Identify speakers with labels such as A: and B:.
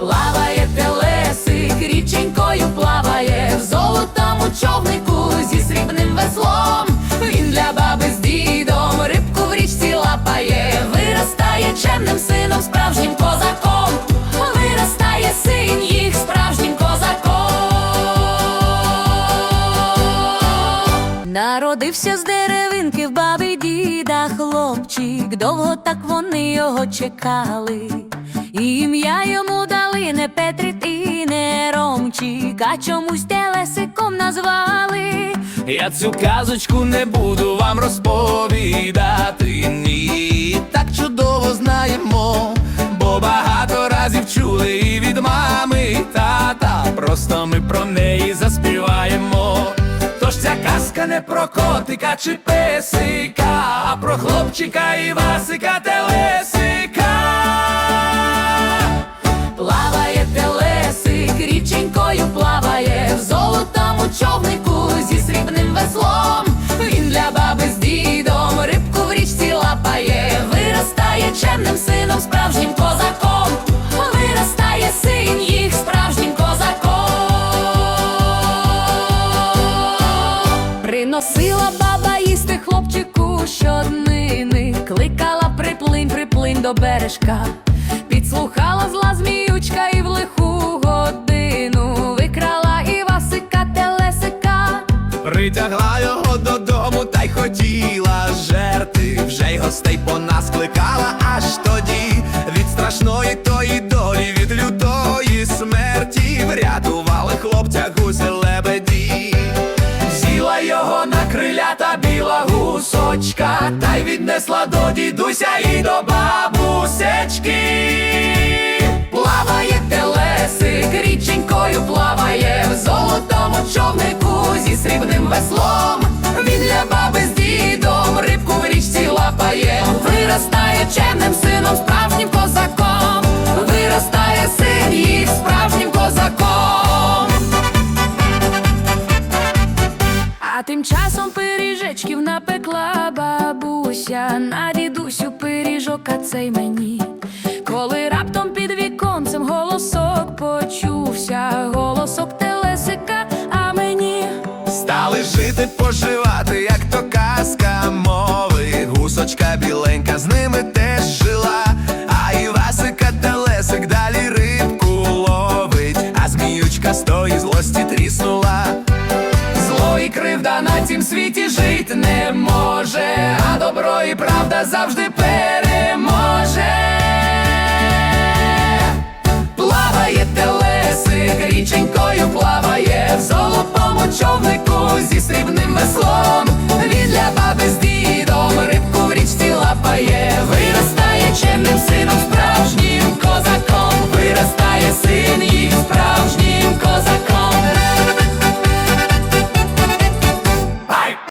A: Плаває телесик, річенькою плаває в золотому човнику зі срібним веслом. Він для баби з дідом рибку в річці лапає, виростає чемним сином, справжнім козаком. Виростає син їх справжнім козаком. Народився з деревинки в баби діда хлопчик, довго так вони його чекали. І ім'я йому дали не Петрит і не Ромчик, а чомусь телесиком назвали.
B: Я цю казочку не буду вам розповідати. Ні, так чудово знаємо, бо багато разів чули і від мами, і тата. Просто ми про неї заспіваємо. Тож ця казка не про котика чи песика, а про хлопчика і Васика Телесика.
A: Баба їсти хлопчику щоднини, кликала приплинь, приплинь до бережка, підслухала зла зміючка і в лиху годину викрала і Васика телесика.
B: Притягла його додому та й хотіла жерти. Вже й гостей по нас кликала аж тоді. Від страшної тої долі, від лютої смерті врятували хлопця гуси віднесла до дідуся і до бабусечки.
A: Плаває телесик, річенькою плаває в золотому човнику зі срібним веслом. Він для баби з дідом рибку в річці лапає, виростає чемним сином, справжнім козаком, виростає син їх справжнім козаком. А тим часом пиріжечків напекла бабуся, на дідусю пиріжок, а цей мені. Коли раптом під віконцем голосок почувся, голосок телесика, а мені
B: Стали жити, поживати, як то казка кривда на цім світі жить не може, а добро і правда завжди переможе.